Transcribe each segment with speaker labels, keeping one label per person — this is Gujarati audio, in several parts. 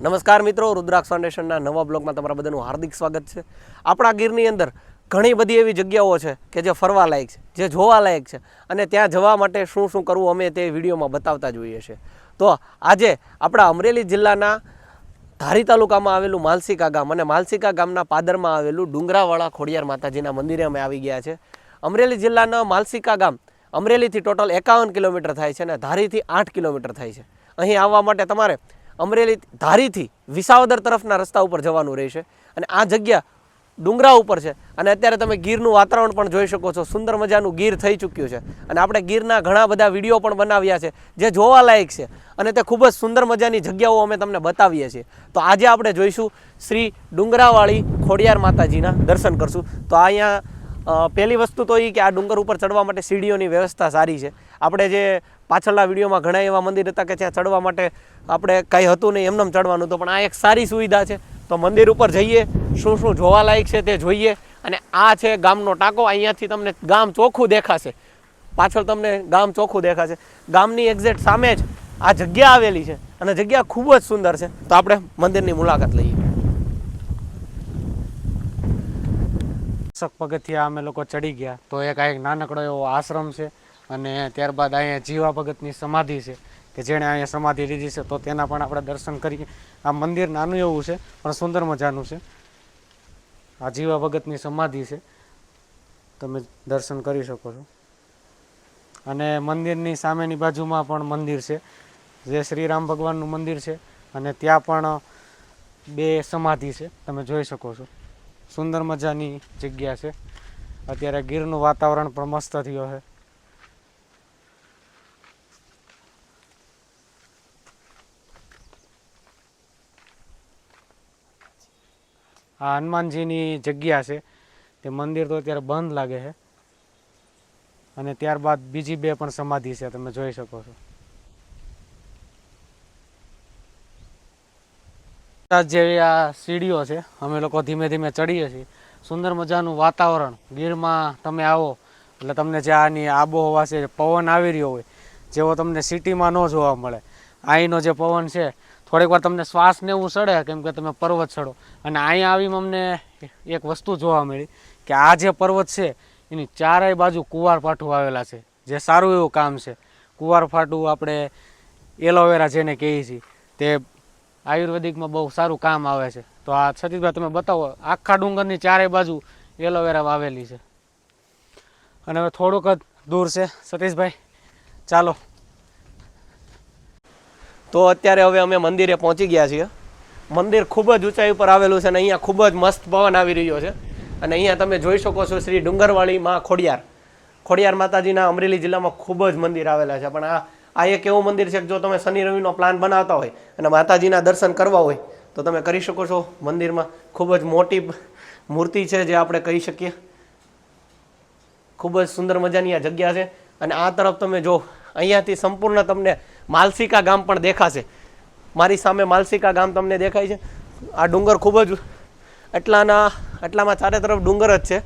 Speaker 1: નમસ્કાર મિત્રો, રુદ્રાક્ષ ફાઉન્ડેશનના નવા બ્લોગમાં તમારા બધાનું હાર્દિક સ્વાગત છે. આપણા ગીરની અંદર ઘણી બધી એવી જગ્યાઓ છે કે જે ફરવા લાયક છે, જે જોવા લાયક છે અને ત્યાં જવા માટે શું શું કરવું અમે તે વિડીયોમાં બતાવતા જોઈએ છે તો આજે આપણા અમરેલી જિલ્લાના ધારી તાલુકામાં આવેલું માલસિકા ગામ અને માલસિકા ગામના પાદરમાં આવેલું ડુંગરાવાળા ખોડિયાર માતાજીના મંદિરે અમે આવી ગયા છે. અમરેલી જિલ્લાના માલસિકા ગામ અમરેલીથી ટોટલ એકાવન કિલોમીટર થાય છે અને ધારીથી આઠ કિલોમીટર થાય છે. અહીં આવવા માટે તમારે અમરેલી ધારીથી વિસાવદર તરફના રસ્તા ઉપર જવાનું રહેશે. અને આ જગ્યા ડુંગરા ઉપર છે. અને અત્યારે તમે ગીરનું વાતાવરણ પણ જોઈ શકો છો. સુંદર મજાનું ગીર થઈ ચૂક્યું છે. અને આપણે ગીરના ઘણા બધા વીડિયો પણ બનાવ્યા છે, જે જોવાલાયક છે. અને તે ખૂબ જ સુંદર મજાની જગ્યાઓ અમે તમને બતાવીએ છીએ. તો આજે આપણે જોઈશું શ્રી ડુંગરાવાળી ખોડિયાર માતાજીના દર્શન કરશું. તો અહીંયા પહેલી વસ્તુ તો એ કે આ ડુંગર ઉપર ચડવા માટે સીડીઓની વ્યવસ્થા સારી છે. આપણે જે પાછળના વિડીયોમાં ઘણા એવા મંદિર હતા કે જ્યાં ચડવા માટે આપણે કંઈ હતું નહીં, એમનેમ ચડવાનું હતું. પણ આ એક સારી સુવિધા છે. તો મંદિર ઉપર જઈએ, શું શું જોવાલાયક છે તે જોઈએ. અને આ છે ગામનો ટાંકો, અહીંયાથી તમને ગામ ચોખ્ખું દેખાશે. પાછળ તમને ગામ ચોખ્ખું દેખાશે. ગામની એક્ઝેક્ટ સામે જ આ જગ્યા આવેલી છે અને જગ્યા ખૂબ જ સુંદર છે. તો આપણે મંદિરની મુલાકાત લઈએ.
Speaker 2: પગથિયા અમે લોકો ચડી ગયા. તો એક આ એક નાનકડો એવો આશ્રમ છે. અને ત્યારબાદ અહીંયા જીવા ભગતની સમાધિ છે, કે જેણે અહીંયા સમાધિ લીધી છે, તો તેના પણ આપણે દર્શન કરીએ. આ મંદિર નાનું એવું છે, પણ સુંદર મજાનું છે. આ જીવા ભગતની સમાધિ છે. તમે દર્શન કરી શકો છો. અને મંદિરની સામેની બાજુમાં પણ મંદિર છે. જે શ્રી રામ ભગવાનનું મંદિર છે, અને ત્યાં પણ બે સમાધિ છે, તમે જોઈ શકો છો. સુંદર મજાની જગ્યા છે. અત્યારે ગીરનું વાતાવરણ પણ મસ્ત થયો છે આ હનુમાનજીની જગ્યા છે. તે મંદિર તો અત્યારે બંધ લાગે છે. અને ત્યારબાદ બીજી બે પણ સમાધિ છે, તમે જોઈ શકો છો. જેવી આ સીડીઓ છે, અમે લોકો ધીમે ધીમે ચડીએ છીએ. સુંદર મજાનું વાતાવરણ, ગીરમાં તમે આવો, એટલે તમને જે આની આબોહવા છે પવન આવી રહ્યો હોય, જેવો તમને સિટીમાં ન જોવા મળે. અહીંનો જે પવન છે થોડીક વાર તમને શ્વાસ ને એવું ચડે કેમ કે તમે પર્વત ચડો અને અહીંયા આવી અમને એક વસ્તુ જોવા મળી કે આ જે પર્વત છે, એની ચારેય બાજુ કુવાર પાઠું આવેલા છે. જે સારું એવું કામ છે. કુવાર ફાટું આપણે એલોવેરા જેને કહીએ છીએ, તે આયુર્વેદિકમાં બહુ સારું કામ આવે છે. તો આ સતીશભાઈ તમે બતાવો, આખા ડુંગરની ચારેય બાજુ એલોવેરા વાવેલી છે. અને હવે થોડુંક જ દૂર છે. સતીશભાઈ ચાલો.
Speaker 1: તો અત્યારે હવે અમે મંદિરે પહોંચી ગયા છીએ. મંદિર ખૂબ જ ઊંચાઈ ઉપર આવેલું છે અને અહીંયા ખૂબ જ મસ્ત પવન આવી રહ્યો છે. અને અહીંયા તમે જોઈ શકો છો શ્રી ડુંગરવાળી માં ખોડિયાર. ખોડિયાર માતાજીના અમરેલી જિલ્લામાં ખૂબ જ મંદિર આવેલા છે. પણ આ આ એક એવું મંદિર છે કે જો તમે શનિ રવિનો પ્લાન બનાવતા હોય અને માતાજીના દર્શન કરવા હોય, તો તમે કરી શકો છો મંદિરમાં. ખૂબ જ મોટી મૂર્તિ છે જે આપણે કહી શકીએ. ખૂબ જ સુંદર મજાની આ જગ્યા છે. અને આ તરફ તમે જો, અહીંયાથી સંપૂર્ણ તમને માલસિકા ગામ પણ દેખાશે. મારી સામે માલસિકા ગામ તમને દેખાય છે. આ ડુંગર ખૂબ જ એટલાના, એટલામાં ચારે તરફ ડુંગર જ છે.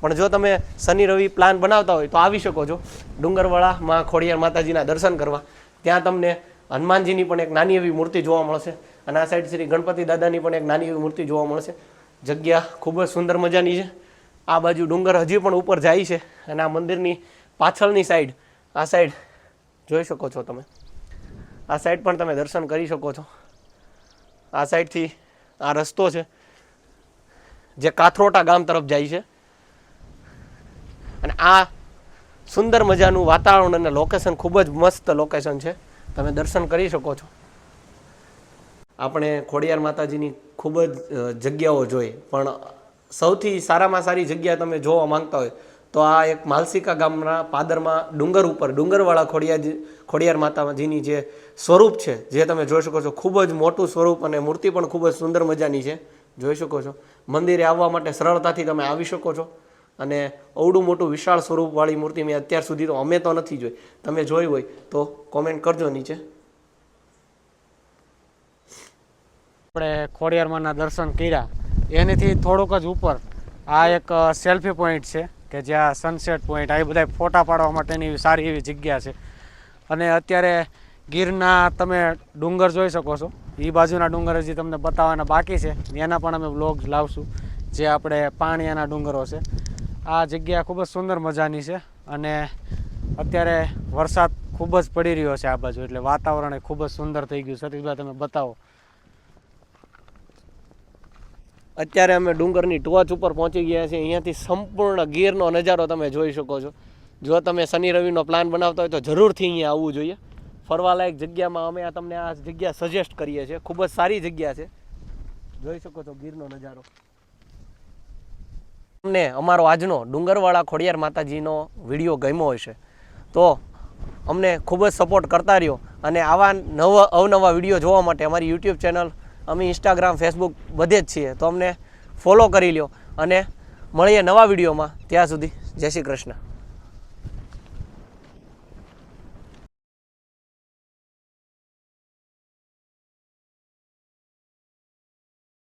Speaker 1: પણ જો તમે શનિ રવિ પ્લાન બનાવતા હોય તો આવી શકો છો. ડુંગરવાળા માં ખોડિયાર માતાજીના દર્શન કરવા. ત્યાં તમને હનુમાનજીની પણ એક નાની એવી મૂર્તિ જોવા મળશે. અને આ સાઈડ શ્રી ગણપતિ દાદાની પણ એક નાની એવી મૂર્તિ જોવા મળશે. જગ્યા ખૂબ જ સુંદર મજાની છે. આ બાજુ ડુંગર હજી પણ ઉપર જાય છે. અને આ મંદિરની પાછળની સાઈડ, આ સાઈડ જોઈ શકો છો તમે. આ સાઈડ પણ તમે દર્શન કરી શકો છો. આ સાઈડથી આ રસ્તો છે, જે કાથરોટા ગામ તરફ જાય છે. અને આ સુંદર મજાનું વાતાવરણ અને લોકેશન ખૂબ જ મસ્ત લોકેશન છે. તમે દર્શન કરી શકો છો. આપણે ખોડિયાર માતાજીની ખૂબ જ જગ્યાઓ જોઈ. પણ સૌથી સારામાં સારી જગ્યા તમે જોવા માંગતા હોય તો આ એક માલસિકા ગામના પાદરમાં ડુંગર ઉપર, ડુંગરવાળા ખોડિયા ખોડિયાર માતાજીની જે સ્વરૂપ છે, જે તમે જોઈ શકો છો, ખૂબ જ મોટું સ્વરૂપ અને મૂર્તિ પણ ખૂબ જ સુંદર મજાની છે. જોઈ શકો છો. મંદિરે આવવા માટે સરળતાથી તમે આવી શકો છો. અને અવડું મોટું વિશાળ સ્વરૂપવાળી મૂર્તિ મેં અત્યાર સુધી તો અમે તો નથી જોઈ. તમે જોઈ હોય તો કોમેન્ટ કરજો નીચે.
Speaker 2: આપણે ખોડિયારમાંના દર્શન કર્યા. એનીથી થોડુંક જ ઉપર આ એક સેલ્ફી પોઈન્ટ છે. કે જ્યાં સનસેટ પોઈન્ટ આ બધા ફોટા પાડવા માટેની સારી એવી જગ્યા છે. અને અત્યારે ગીરના તમે ડુંગર જોઈ શકો છો. એ બાજુના ડુંગર હજી તમને બતાવવાના બાકી છે. એના પણ અમે બ્લોગ લાવશું, જે આપણે પાણીયાના ડુંગરો છે. આ જગ્યા ખૂબ જ સુંદર મજાની છે અને અત્યારે વરસાદ ખૂબ જ પડી રહ્યો છે આ બાજુ, એટલે વાતાવરણ ખૂબ જ સુંદર થઈ ગયું સતીશભાઈ તમે બતાવો.
Speaker 1: અત્યારે અમે ડુંગરની ટોચ ઉપર પહોંચી ગયા છીએ. અહીંયાથી સંપૂર્ણ ગીરનો નજારો તમે જોઈ શકો છો. જો તમે શનિ રવિનો પ્લાન બનાવતા હોય તો જરૂરથી અહીંયા આવવું જોઈએ. ફરવાલાયક જગ્યામાં અમે આ તમને આ જગ્યા સજેસ્ટ કરીએ છીએ. ખૂબ જ સારી જગ્યા છે. જોઈ શકો છો ગીરનો નજારો. તમને અમારો આજનો ડુંગરવાળા ખોડિયાર માતાજીનો વીડિયો ગમ્યો હશે. તો અમને ખૂબ જ સપોર્ટ કરતા રહ્યો. અને આવા નવા અવનવા વીડિયો જોવા માટે અમારી યુટ્યુબ ચેનલ અમે ઇન્સ્ટાગ્રામ ફેસબુક બધે જ છીએ. તો અમને ફોલો કરી લ્યો અને મળીએ નવા વિડીયોમાં. ત્યાં સુધી જય શ્રી કૃષ્ણ.